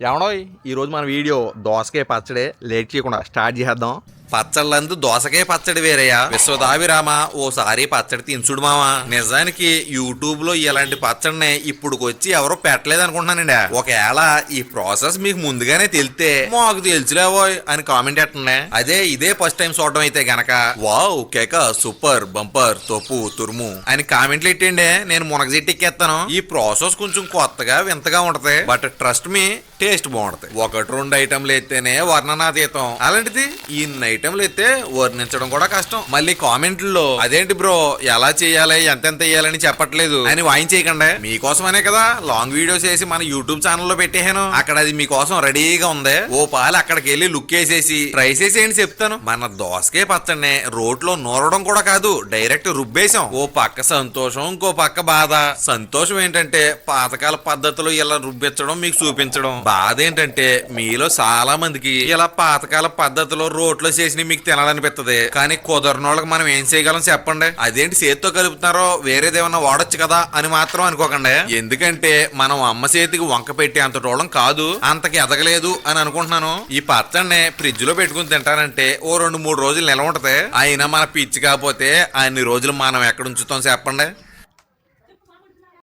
ఏమడో ఈ రోజు మన వీడియో దోసకాయ పచ్చడే లేట్ చేయకుండా స్టార్ట్ చేద్దాం పచ్చళ్ళందు దోసకాయ పచ్చడి వేరయ్యా విశ్వదాభిరామ ఓసారి పచ్చడి తినసుడు మావా? నిజానికి యూట్యూబ్లో ఇలాంటి పచ్చడిని ఇప్పుడుకొచ్చి ఎవరో పెట్టలేదు అనుకుంటున్నానండి ఒకవేళ ఈ ప్రాసెస్ మీకు ముందుగానే తెలితే మాకు తెలుసులేవో అని కామెంట్ ఎట్టండి అదే ఇదే ఫస్ట్ టైం చూడడం అయితే గనక. వావ్ కేక సూపర్ బంపర్ తప్పు తురుము అని కామెంట్లు పెట్టండి. నేను మునగజెట్టి ఎక్కేస్తాను ఈ ప్రాసెస్ కొంచెం కొత్తగా వింతగా ఉంటది. బట్ ట్రస్ట్ మీ టేస్ట్ బాగుంటది. ఒకటి రెండు ఐటమ్లు అయితేనే వర్ణనాతీతం. అలాంటిది ఈ నైట్ ఐటమ్లు ఎత్తే వర్ణించడం కూడా కష్టం. మళ్ళీ కామెంట్లో అదేంటి బ్రో ఎలా చేయాలి ఎంతెంత వేయాలని చెప్పట్లేదు. అని వాయించేయకండి. మీకోసమనే కదా లాంగ్ వీడియోస్ వేసి మన యూట్యూబ్ ఛానల్లో పెట్టేహాను అక్కడ అది మీకోసం రెడీగా ఉంది. ఓ పాలు అక్కడికి వెళ్ళి లుక్ వేసేసి ట్రై చేసేయండి చెప్తాను. మన దోసకే పచ్చడిని రోట్లో నూరడం కూడా కాదు డైరెక్ట్ రుబ్బేశాం. ఓ పక్క సంతోషం ఇంకో పక్క బాధ. సంతోషం ఏంటంటే పాతకాల పద్ధతిలో ఇలా రుబ్బించడం మీకు చూపించడం. బాధ ఏంటంటే మీలో చాలా మందికి ఇలా పాతకాల పద్ధతిలో రోట్లో చేసి మీకు తినాలనిపిస్తుంది కానీ కుదరనోళ్ళకి మనం ఏం చేయగలం చెప్పండి? అదేంటి చేతితో కలుపుతున్నారో వేరేదేమన్నా వాడొచ్చు కదా అని మాత్రం అనుకోకండి. ఎందుకంటే మనం అమ్మ చేతికి వంక పెట్టి అంత టోళం కాదు అంతకి ఎదగలేదు అని అనుకుంటున్నాను. ఈ పచ్చడిని ఫ్రిడ్జ్లో పెట్టుకుని తింటారంటే ఓ రెండు మూడు రోజులు నిలవ ఉంటది. అయినా మన పిచ్చి కాకపోతే అన్ని రోజులు మనం ఎక్కడ ఉంచుతాం చెప్పండి?